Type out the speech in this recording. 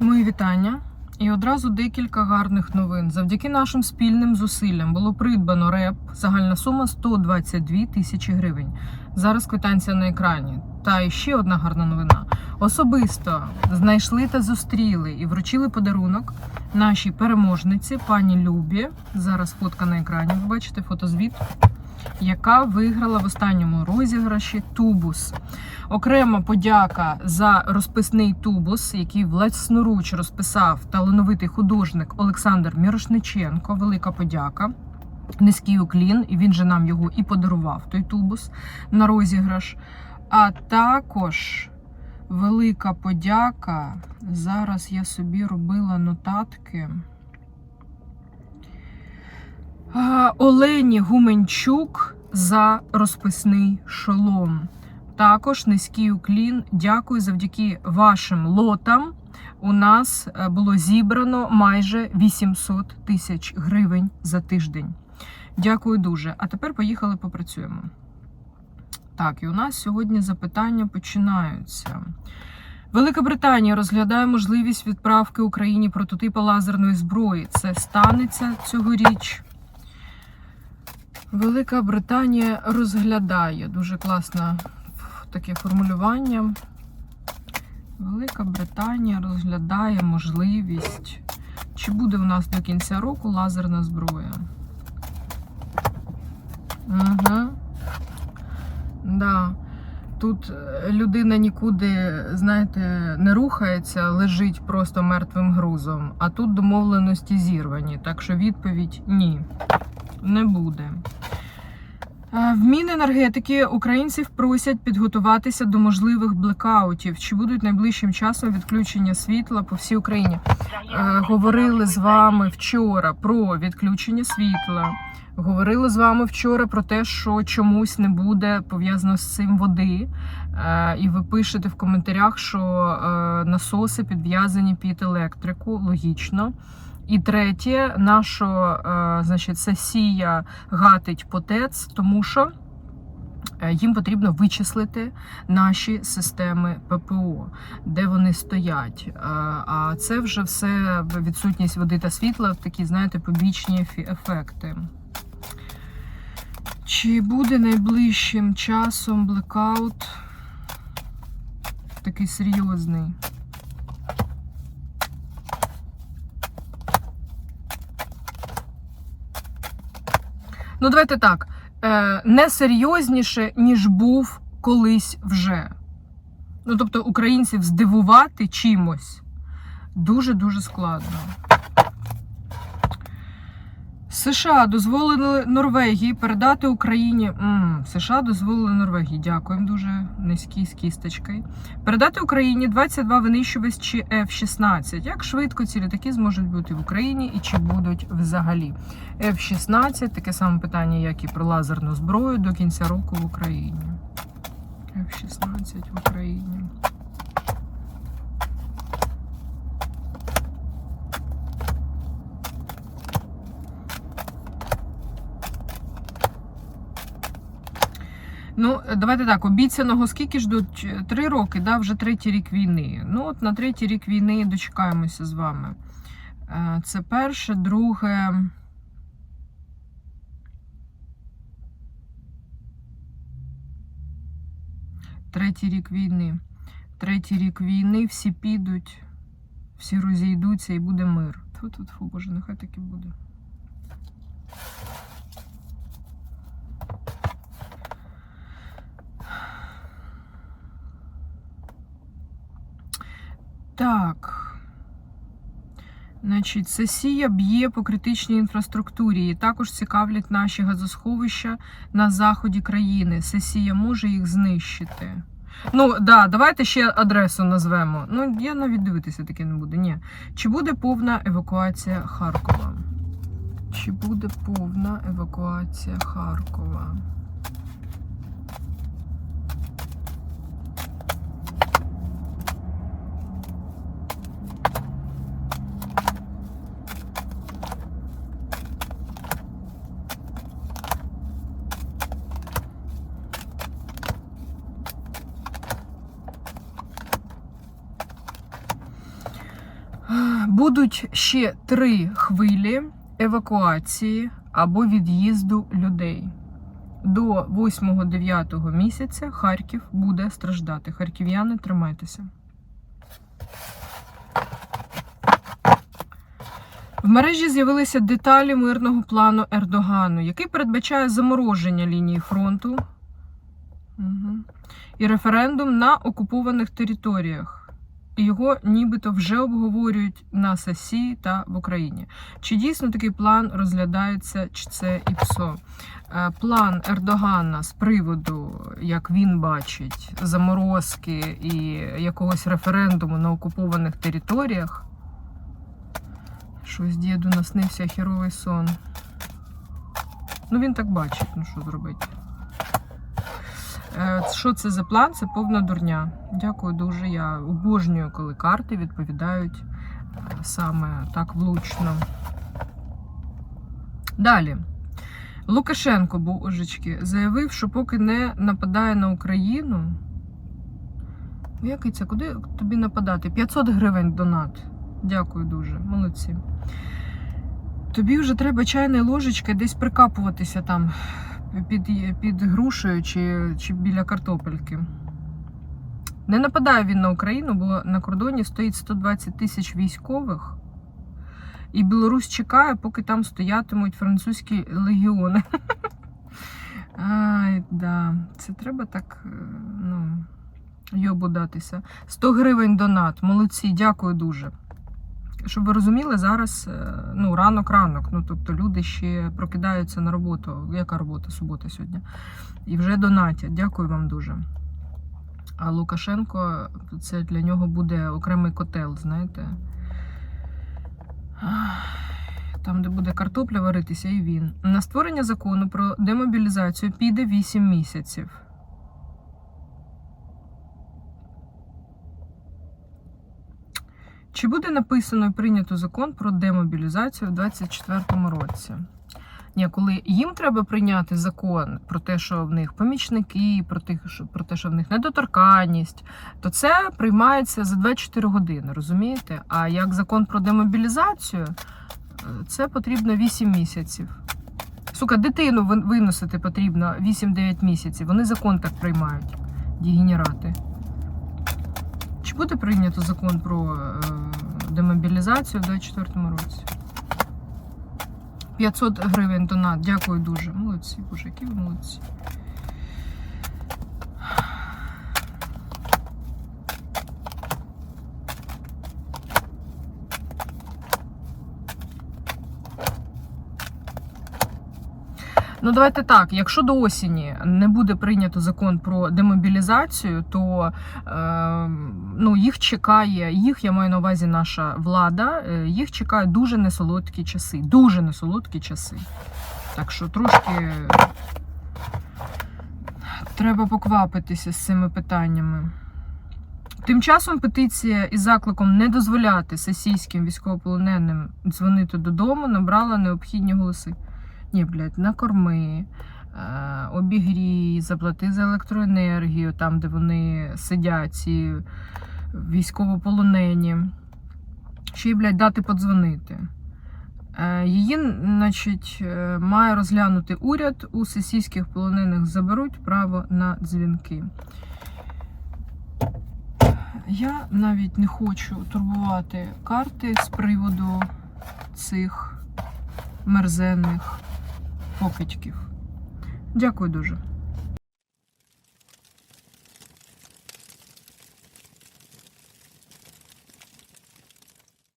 Мої вітання. І одразу декілька гарних новин. Завдяки нашим спільним зусиллям було придбано РЕП. Загальна сума 122 тисячі гривень. Зараз квитанція на екрані. Та ще одна гарна новина. Особисто знайшли та зустріли і вручили подарунок нашій переможниці, пані Любі. Зараз фотка на екрані. Ви бачите фотозвіт, яка виграла в останньому розіграші тубус. Окрема подяка за розписний тубус, який власноруч розписав талановитий художник Олександр Мірошниченко. Велика подяка. Низький уклін, і він же нам його і подарував, той тубус на розіграш. А також велика подяка. Зараз я собі робила нотатки. Олені Гуменчук за розписний шолом. Також низький уклін. Дякую завдяки вашим лотам. У нас е, було зібрано майже 800 тисяч гривень за тиждень. Дякую дуже. А тепер поїхали попрацюємо. Так, і у нас сьогодні запитання починаються. Велика Британія розглядає можливість відправки Україні прототипа лазерної зброї. Це станеться цьогоріч. Велика Британія розглядає дуже класне таке формулювання. Велика Британія розглядає можливість, чи буде у нас до кінця року лазерна зброя. Угу. Да. Тут е, людина нікуди, знаєте, не рухається, лежить просто мертвим грузом, а тут домовленості зірвані. Так що відповідь ні, не буде. Е, В Міненергетики українців просять підготуватися до можливих блекаутів. Чи будуть найближчим часом відключення світла по всій Україні? Е, Говорили з вами вчора про відключення світла. Говорили з вами вчора про те, що чомусь не буде пов'язано з цим води. Е, І ви пишете в коментарях, що насоси підв'язані під електрику. Логічно. І третє, наша е, значить, сесія гатить по ТЕЦ, тому що е, їм потрібно вичислити наші системи ППО, де вони стоять. Е, А це вже все відсутність води та світла, такі, знаєте, побічні ефекти. Чи буде найближчим часом блекаут такий серйозний? Ну, давайте так. Е, не серйозніше, ніж був колись вже. Ну, тобто, українців здивувати чимось дуже-дуже складно. США дозволили Норвегії передати Україні. М, США дозволили Норвегії. Дякуємо дуже низький з кісточкою. Передати Україні 22 винищувачі F-16. Як швидко ці літаки зможуть бути в Україні і чи будуть взагалі? F-16 таке саме питання, як і про лазерну зброю до кінця року в Україні. F-16 в Україні. Ну, давайте так, обіцяного скільки ждуть? Три роки, да, вже третій рік війни. Ну, от на третій рік війни дочекаємося з вами. Е, Це перше, друге. Третій рік війни. Третій рік війни, всі підуть, всі розійдуться і буде мир. Тьфу, тьфу, тьфу, боже, нехай так і буде. Так. Значить, сесія б'є по критичній інфраструктурі. І також цікавлять наші газосховища на заході країни. Сесія може їх знищити. Ну, да, давайте ще адресу назвемо. Ну, я навіть дивитися таке не буду. Ні. Чи буде повна евакуація Харкова? Чи буде повна евакуація Харкова? Будуть ще три хвилі евакуації або від'їзду людей. До 8-9 місяця Харків буде страждати. Харків'яни, тримайтеся. В мережі з'явилися деталі мирного плану Ердогану, який передбачає замороження лінії фронту і референдум на окупованих територіях. Його нібито вже обговорюють на САСі та в Україні. Чи дійсно такий план розглядається, чи це ІПСО? Е, План Ердогана з приводу, як він бачить, заморозки і якогось референдуму на окупованих територіях. Щось діду наснився херовий сон. Ну, він так бачить, ну що зробити. Е, Що це за план? Це повна дурня. Дякую дуже. Я обожнюю, коли карти відповідають е, саме так влучно. Далі. Лукашенко, божечки, заявив, що поки не нападає на Україну. Який це? Куди тобі нападати? 500 гривень донат. Дякую дуже, молодці. Тобі вже треба чайною ложечкою десь прикапуватися там під, під грушею чи, чи біля картопельки. Не нападає він на Україну, бо на кордоні стоїть 120 тисяч військових, і Білорусь чекає, поки там стоятимуть французькі легіони. Ай, да. Це треба так, е, ну, йобудатися. 100 гривень донат. Молодці, дякую дуже. Щоб ви розуміли, зараз е, ну, ранок-ранок. Ну, тобто люди ще прокидаються на роботу. Яка робота? Субота сьогодні. І вже донатять. Дякую вам дуже. А Лукашенко це для нього буде окремий котел, знаєте. Там, де буде картопля варитися, і він. На створення закону про демобілізацію піде 8 місяців. Чи буде написано і прийнято закон про демобілізацію в 2024 році? Ні, коли їм треба прийняти закон про те, що в них помічники, про те, що, про те, що в них недоторканність, то це приймається за 24 години, розумієте? А як закон про демобілізацію, е, це потрібно 8 місяців. Сука, дитину виносити потрібно 8-9 місяців. Вони закон так приймають, дегенерати. Буде прийнято закон про е, демобілізацію в 2024 році? 500 гривень донат. Дякую дуже. Молодці, боже, які ви молодці. Ну, давайте так. Якщо до осені не буде прийнято закон про демобілізацію, то е, ну, їх чекає, їх я маю на увазі наша влада, е, їх чекають дуже несолодкі часи. Дуже несолодкі часи. Так що трошки треба поквапитися з цими питаннями. Тим часом петиція із закликом не дозволяти сесійським військовополоненим дзвонити додому набрала необхідні голоси. Ні, блядь, накорми, е, обігрій, заплати за електроенергію, там, де вони сидять, ці військовополонені. Ще й, блядь, дати подзвонити. Е, Її, значить, е, має розглянути уряд. У сесійських полонених заберуть право на дзвінки. Я навіть не хочу турбувати карти з приводу цих мерзенних покидьків. Дякую дуже.